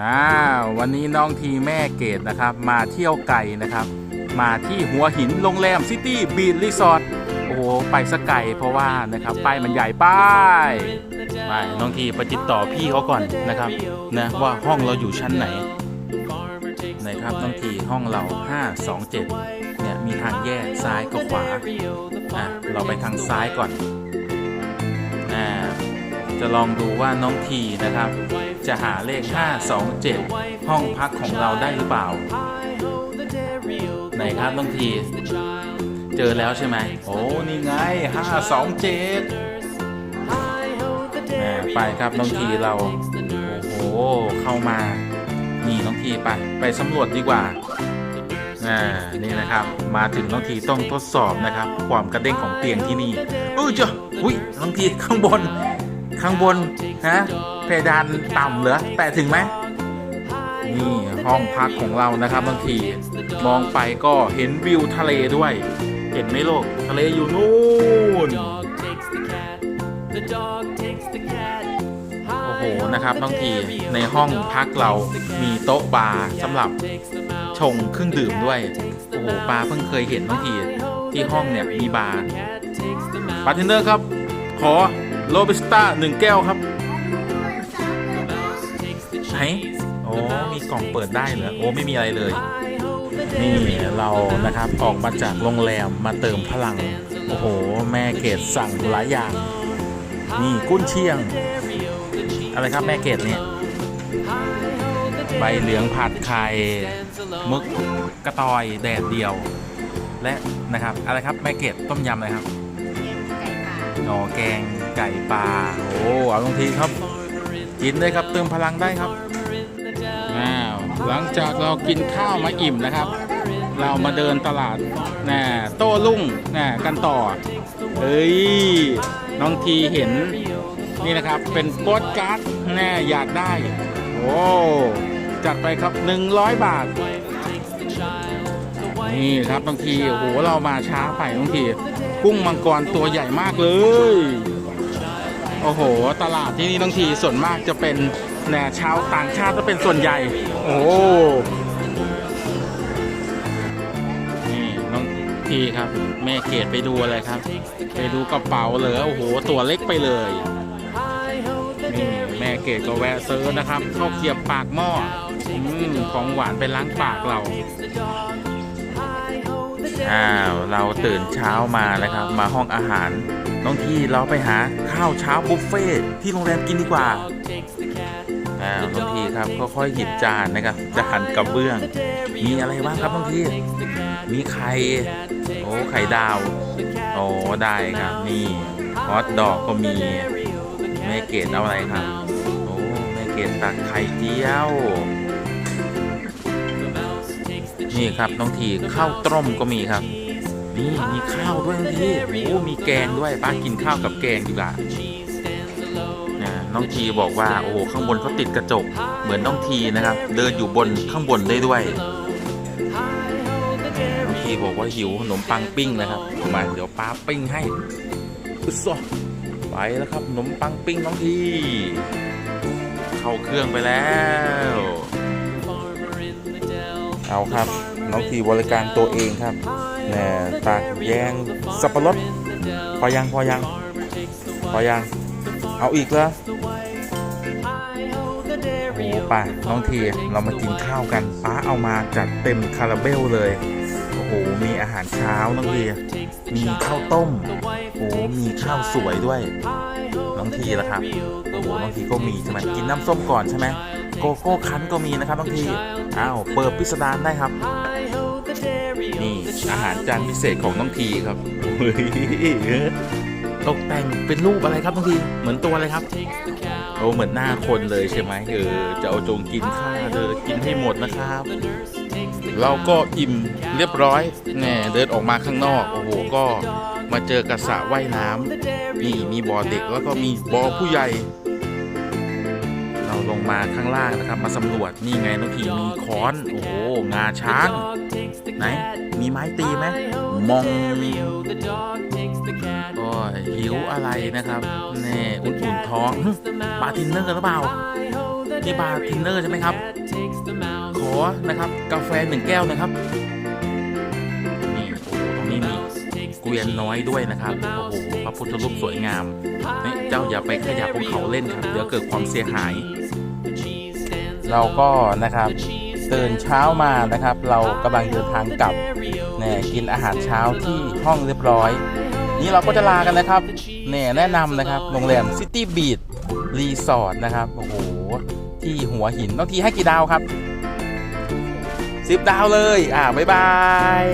อ่าวันนี้น้องทีแม่เกดนะครับ มาเที่ยวไก่นะครับ มาที่หัวหินโรงแรมซิตี้บีชรีสอร์ทโอ้โหไปสกไก่เพราะว่านะครับป้ายมันใหญ่ป้ายไปน้องทีไปติดต่อพี่เขาก่อนนะครับนะว่าห้องเราอยู่ชั้นไหนไหนครับน้องทีห้องเรา 527เนี่ยมีทางแยกซ้ายกับขวาอะเราไปทางซ้ายก่อน จะลองดูว่าน้องทีนะครับ จะหาเลข 527 ห้องพักของเราได้หรือเปล่า ไหนครับน้องที เจอแล้วใช่ไหมโอ้นี่ไง 527 ไปครับน้องทีเรา โอ้โห เข้ามานี่น้องทีไปไปสำรวจดีกว่าอ่านี่นะครับ มาถึงน้องทีต้องทดสอบนะครับ ความกระเด้งของเตียงที่นี่เออเจ้าอุ้ยน้องทีข้างบน ข้างบนฮะเพดานต่ำเหรอแต่ถึงไหมนี่ห้องพักของเรานะครับบางที มองไปก็เห็นวิวทะเลด้วย เห็นไหมโลกทะเลอยู่นู่นโอ้โหนะครับบางทีในห้องพักเรามีโต๊ะบาร์สำหรับชงเครื่องดื่มด้วย โอ้โหปาเพิ่งเคยเห็นบางทีที่ห้องเนี่ยมีบาร์บาร์เทนเดอร์ครับ ขอ โรบิสต้าหนึ่งแก้วครับ ไหนโอ้ มีกล่องเปิดได้เหรอ โอ้ ไม่มีอะไรเลย นี่เรานะครับออกมาจากโรงแรมมาเติมพลัง โอ้โห แม่เกดสั่งหลายอย่าง นี่กุ้นเชียง อะไรครับแม่เกดเนี่ย ใบเหลืองผัดไข่มึกกระตอยแดดเดียว และนะครับ อะไรครับแม่เกดต้มยำอะไรครับ หน่อแกงไก่ปลาโอ้เอาตรงทีครับ กินได้ครับเติมพลังได้ครับอ้าวหลังจากเรากินข้าวมาอิ่มนะครับ เรามาเดินตลาดน่โต้รุ่งน่กันต่อเฮ้ยน้องทีเห็นนี่นะครับเป็นโปสการ์ดแน่อยากได้ โอ้จัดไปครับ 100 บาท นี่ครับบางทีโอ้โหเรามาช้าไปบางทีกุ้งมังกรตัวใหญ่มากเลย โอ้โห ตลาดที่นี่บางทีส่วนมากจะเป็นแหน่ชาวต่างชาติจะเป็นส่วนใหญ่ โอ้โหนี่น้องทีครับ แม่เกดไปดูอะไรครับ ไปดูกระเป๋าเลยโอ้โห ตัวเล็กไปเลยนี่แม่เกดก็แวะซื้อนะครับข้าวเกรียบปากหม้ออืมของหวานไปล้างปากเรา อ้าวเราตื่นเช้ามานะครับ มาห้องอาหาร น้องที่เราไปหาข้าวเช้าบุฟเฟ่ต์ที่โรงแรมกินดีกว่าอ้าวน้องทีครับก็ค่อยหยิบจานนะครับจานกระเบื้อง มีอะไรบ้างครับน้องทีมีไข่โอ้ไข่ดาวโอ้ได้ครับนี่ฮอทดอกก็มีแม่เกดเอาอะไรครับโอ้แม่เกดตักไข่เจียว นี่ครับน้องทีข้าวต้มก็มีครับ นี่มีข้าวด้วยน้องทีโอ้มีแกงด้วยป้ากินข้าวกับแกงดีกว่านะน้องทีบอกว่าโอ้โหข้างบนเขาติดกระจกเหมือนน้องทีนะครับ เดินอยู่บนข้างบนได้ด้วยน้องทีบอกว่าหิวขนมปังปิ้งนะครับมาเดี๋ยวป้าปิ้งให้อึศไปแล้วครับขนมปังปิ้งน้องทีเข้าเครื่องไปแล้ว เอาครับ น้องทีบริการตัวเองครับแหน่ตากแยงสับปะรดพอยังพอยังพอยัง เอาอีกเหรอโอ้ป่ะน้องทีเรามากินข้าวกันป้าเอามาจัดเต็มคาราเบลเลยโอ้โหมีอาหารเช้าน้องทีมีข้าวต้มโอ้โหมีข้าวสวยด้วย น้องทีละครับโอ้โหน้องทีก็มีใช่ไหมกินน้ำส้มก่อนใช่ไหม โกโก้คั้นก็มีนะครับน้องทีอ้าวเปิดพิสดารได้ครับ นี่อาหารจานพิเศษของน้องทีครับเฮ้ยตกแต่งเป็นรูปอะไรครับน้องทีเหมือนตัวอะไรครับโอ้เหมือนหน้าคนเลยใช่ไหมเออจะเอาจงกินข้าวเลยกินให้หมดนะครับ เราก็อิ่มเรียบร้อยแน่เดินออกมาข้างนอก โอ้โหก็มาเจอกระสระว่ายน้ำนี่มีบ่อเด็กแล้วก็มีบ่อผู้ใหญ่เราล งมาข้างล่างนะครับ มาสำรวจนี่ไงน้องทีมีค้อน โอ้โหงาช้าง ไหน มีไม้ตีไหมมองโอ้ยหิวอะไรนะครับแน่อุ่นๆท้องบาทินเนอร์หรือเปล่านี่บาร์เทนเนอร์ใช่ไหมครับ ขอนะครับกาแฟหนึ่งแก้วนะครับ นี่โอ้ตรงนี้มีเกวียนน้อยด้วยนะครับ โอ้โห พระพุทธรูปสวยงามนี่เจ้าอย่าไปขยับภูเขาเล่นครับ เดี๋ยวเกิดความเสียหาย เราก็นะครับตื่นเช้ามานะครับ เรากำลังเดินทางกลับเนี่ยกินอาหารเช้าที่ห้องเรียบร้อย นี่เราก็จะลากันนะครับเนี่ยแนะนำนะครับโรงแรมซิตี้บีทรีสอร์ทนะครับโอ้โหที่หัวหินต้องทีให้กี่ดาวครับสิบดาวเลย อ่าบ๊ายบาย